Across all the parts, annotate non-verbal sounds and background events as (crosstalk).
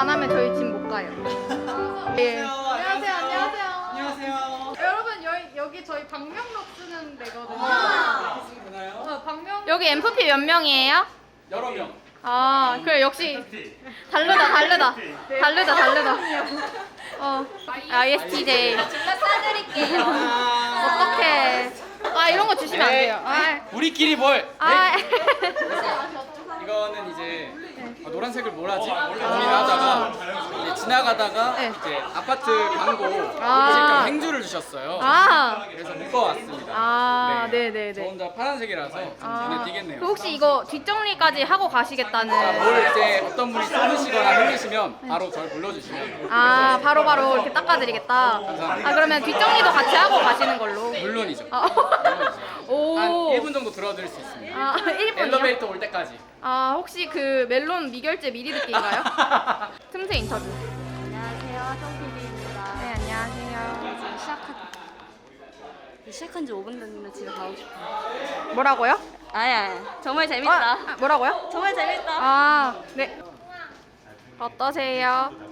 안 하면 저희 집 못 가요. 예. 안녕하세요. 안녕하세요. 안녕하세요. 여러분 여기 여기 저희 방명록 쓰는 데거든요. 되나요? 어, 방명 여기 MFP 몇 명이에요? 여러 명. 아, 그래 역시 다르다 다르다 다르다 다르다. 어, ISTJ. 제가 싸드릴게요. 어떡해. 아 이런 거 주시면 안 돼요. 아, 우리끼리 뭘? 아. (laughs) 아, 노란색을 뭘 하지? 고민하다가 이제 지나가다가 네. 이제 아파트 광고 아. 행주를 주셨어요. 아, 그래서 묶어왔습니다. 아, 네. 네, 네, 저 네. 혼자 파란색이라서 좀 아, 눈에 띄겠네요. 그 혹시 이거 뒷정리까지 하고 가시겠다는? 뭘 이제 어떤 분이 쏟으시거나 흘리시면 바로 저를 불러주시면 아, 바로 바로 이렇게 닦아드리겠다. 감사합니다. 아 그러면 뒷정리도 같이 하고 가시는 걸로. 물론이죠. 아, 물론이죠. 오. 한 1분 정도 들어드릴 수 있습니다. 아, 1분이요? 엘리베이터 올 때까지. 아, 혹시 그 멜론 미결제 미리 듣기인가요? (laughs) 틈새 인터뷰. 안녕하세요, 성PD입니다. 네, 안녕하세요. 지금 시작한 시작한 지 5분 됐는데 집에 가고 싶어요. 뭐라고요? 아야, 정말 아, 재밌다. 아, 뭐라고요? 정말 재밌다. 아, 네. 어떠세요?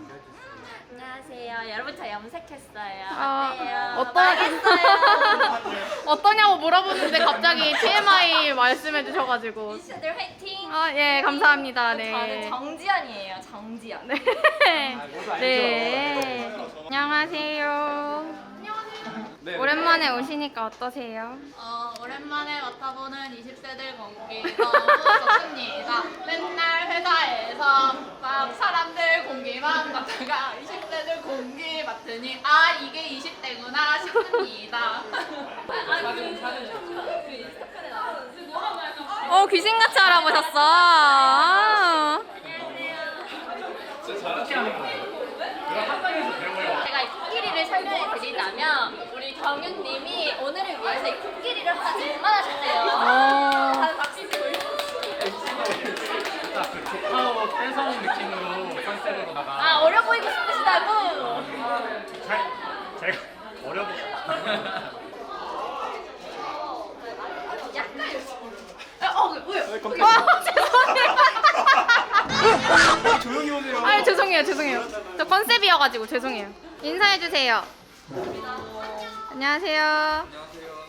안녕하세요. 여러분 저 염색했어요. 아, 어때요? 어떠- 망했어요. (laughs) 어떠냐고 물어보는데 갑자기 TMI 말씀해 주셔가지고. 이슈들 화이팅. 아, 예, 감사합니다. 저는 네. 정지연이에요. 정지연. 네. 네. 안녕하세요. 네. 오랜만에 오시니까 어떠세요? 어, 오랜만에 맡아보는 20세들 공기 너무 좋습니다. 맨날 회사에서 막 사람들 공기만 맡다가 20세들 공기 맡으니 아 이게 20대구나 싶습니다. 어, 귀신같이 알아보셨어. 아. 제가 이 코끼리를 설명해 드리자면 우리 경윤님이 오늘을 위해서 이 코끼리를 하나 장만하셨대요. 어. 다들 박수 치고 파워 뺏어온 느낌으로 컨셉으로다가 아 어려 보이고 싶으시다고? 제가 어려 보 약간 어, 죄송해요. 조용히 오세요. 아, 죄송해요, 죄송해요. 저 컨셉이어가지고 죄송해요. 인사해 주세요. 안녕하세요.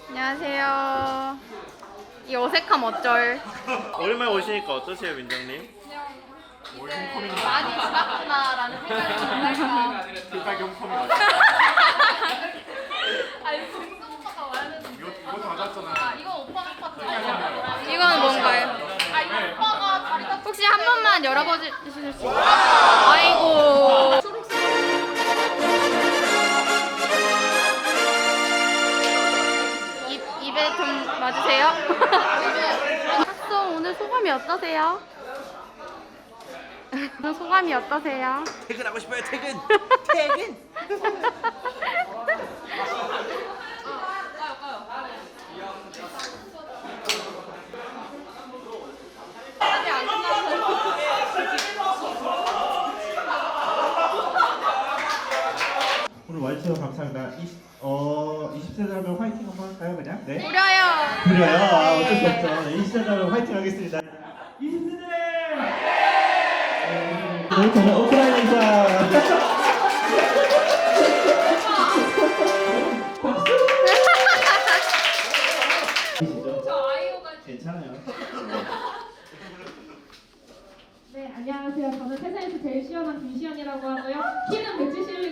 안녕하세요. 이 어색함 어쩔? 오랜만에 오시니까 어떠세요, 민정님? 많이 지났구나라는 생각이 든달까. 불발 경품이 아니 동성오빠가 와는 이거 이거 받았잖아. 아 이거 오빠 파트. 이건 뭔가요? 아 이거 오빠가 다리 다 혹시 한 번만 열어봐 주실 수 있어요? 아이고. 좀 맞으세요? 학송 오늘 소감이 어떠세요? 오늘 소감이 어떠세요? 퇴근하고 싶어요, 퇴근. (laughs) 퇴근. (laughs) 와주셔서 감사합니다. 20, 어, 20세 하면 화이팅 한번 할까요, 그냥? 네? 부려요. 그래요? 아, 어쩔 수 없죠. 네, 20세 하면 화이팅 하겠습니다. 20세들! 네, 저는 오프라인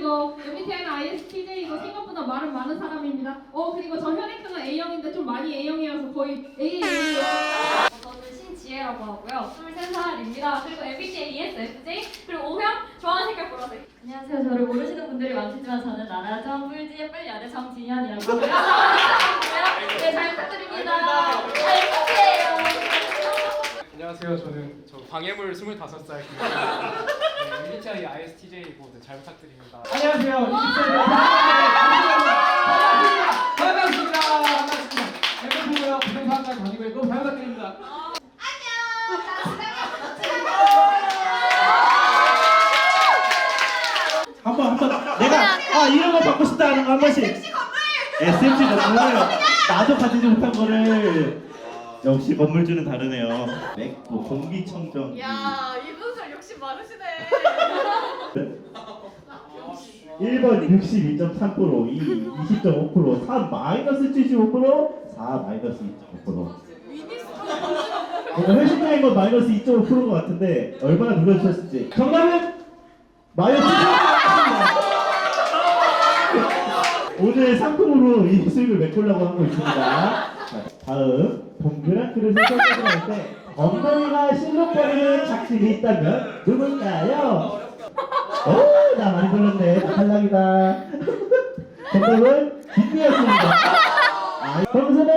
키는 170이고 MBTI는 ISTJ이고 생각보다 말은 많은 사람입니다. 어, 그리고 저 혈액형은 A형인데 좀 많이 A형이어서 거의 A형이에요. 저는 신지혜라고 하고요. 23살입니다. 그리고 MBTI ESFJ 그리고 O형 좋아하는 색깔 보라색. 안녕하세요. 저를 모르시는 분들이 많겠지만 저는 나라정 뿔지의 뿔야대 정진현이라고 하고요. 네, 잘 부탁드립니다. 잘 부탁해요. 안녕하세요. 저는 저 방해물 25살 김 네, 1차이 ISTJ고 네, 잘 부탁드립니다. 안녕하세요. 20세 반갑습니다. 반갑습니다. 엠버고요 부동산과 강의를 너무 잘 부탁드립니다. 한번 한번. 내가 아 이런 거 받고 싶다 하는 거 한 번씩. SMC 건물. 아, 나도 받지 못한 거를. 역시 건물주는 다르네요. 맥도 공기청정. 야 이분 욕심 많으시네. 1번 62.3%, 2 20.5%, 3 마이너스 75%, 4 마이너스 2.5%. 오늘 회식 타임 건 마이너스 2.5%인 것 같은데 얼마나 눌러주셨을지. 정답은 마이너스 2.5%입니다. 오늘 상품으로 이 수익을 메꾸려고 하고 있습니다. 자, 다음 동그란 그릇을 설명할 때 엉덩이가 실룩거리는 작질이 있다면 누굴까요? 오, 나 많이. 나 탈락이다. (laughs) 정답은 뒷이었습니다. 아, 점수는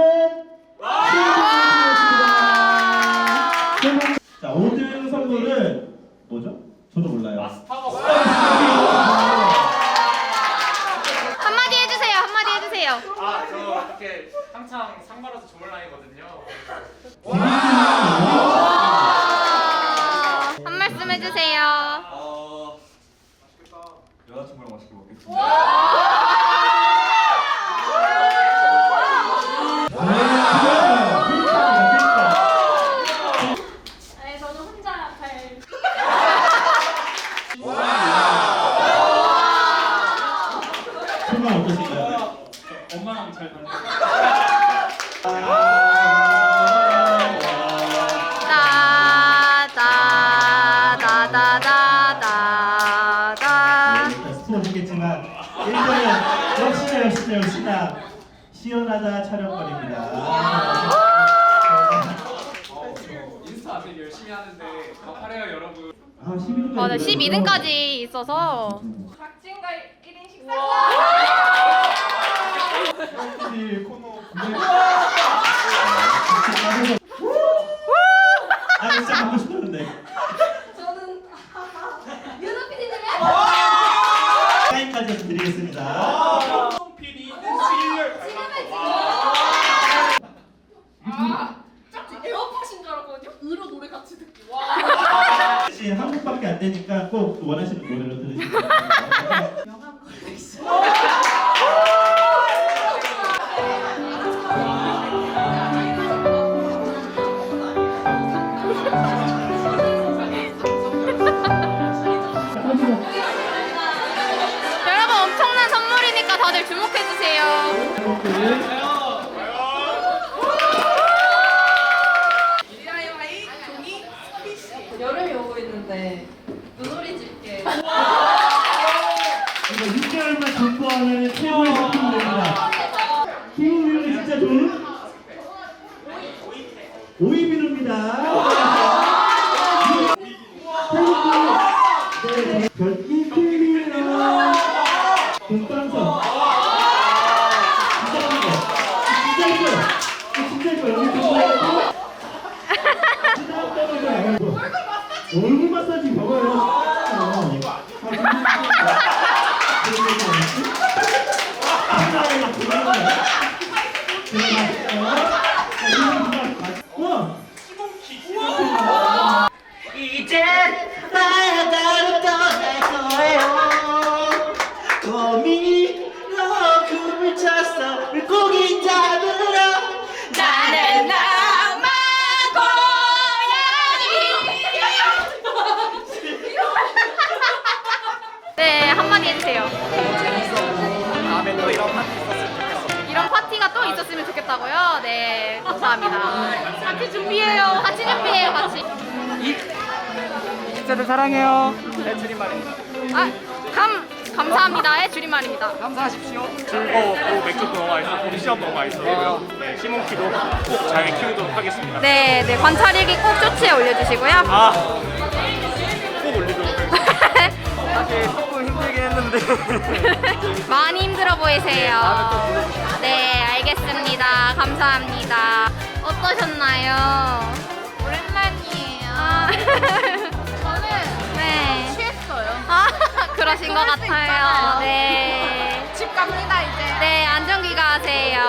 뒷이었습니다. 자, 5등 선물은 뭐죠? 저도 몰라요. 한마디 해주세요. 한마디 해주세요. 아, 저 이렇게 항상 상 받아서 주물랑이거든요. 한 말씀 해주세요. 어, 네, 저는 혼자 잘. 엄마랑 잘 다녀 맞아, 12등까지 있어서. 박진과 1인 식사. 코너 아 진짜 가고 싶었는데. 저는 (laughs) 윤호 PD님의 사인까지 드리겠습니다 PD 수일열 에어팟인 줄 알았거든요. 으로 노래 같이 듣기. 와. 대신 한 곡밖에 안 되니까 꼭 20세들 사랑해요. 네, 줄임말입니다. 아, 감, 감사합니다의 줄임말입니다. 감사하십시오. 즐거웠고 맥주도 너무 맛있었고 시험 너무 맛있었고요. 네, 시몬키도 꼭 잘 키우도록 하겠습니다. 네, 네, 관찰 일기 꼭 쇼츠에 올려주시고요. 아, 꼭 올리도록 하겠습니다. (laughs) 사실 조금 힘들긴 했는데. (laughs) 많이 힘들어 보이세요. 네, 알겠습니다. 감사합니다. 어떠셨나요? 오랜만이에요. 아, (laughs) 그러신 것 같아요. 네. 집 갑니다 이제. 네, 안전기 가세요.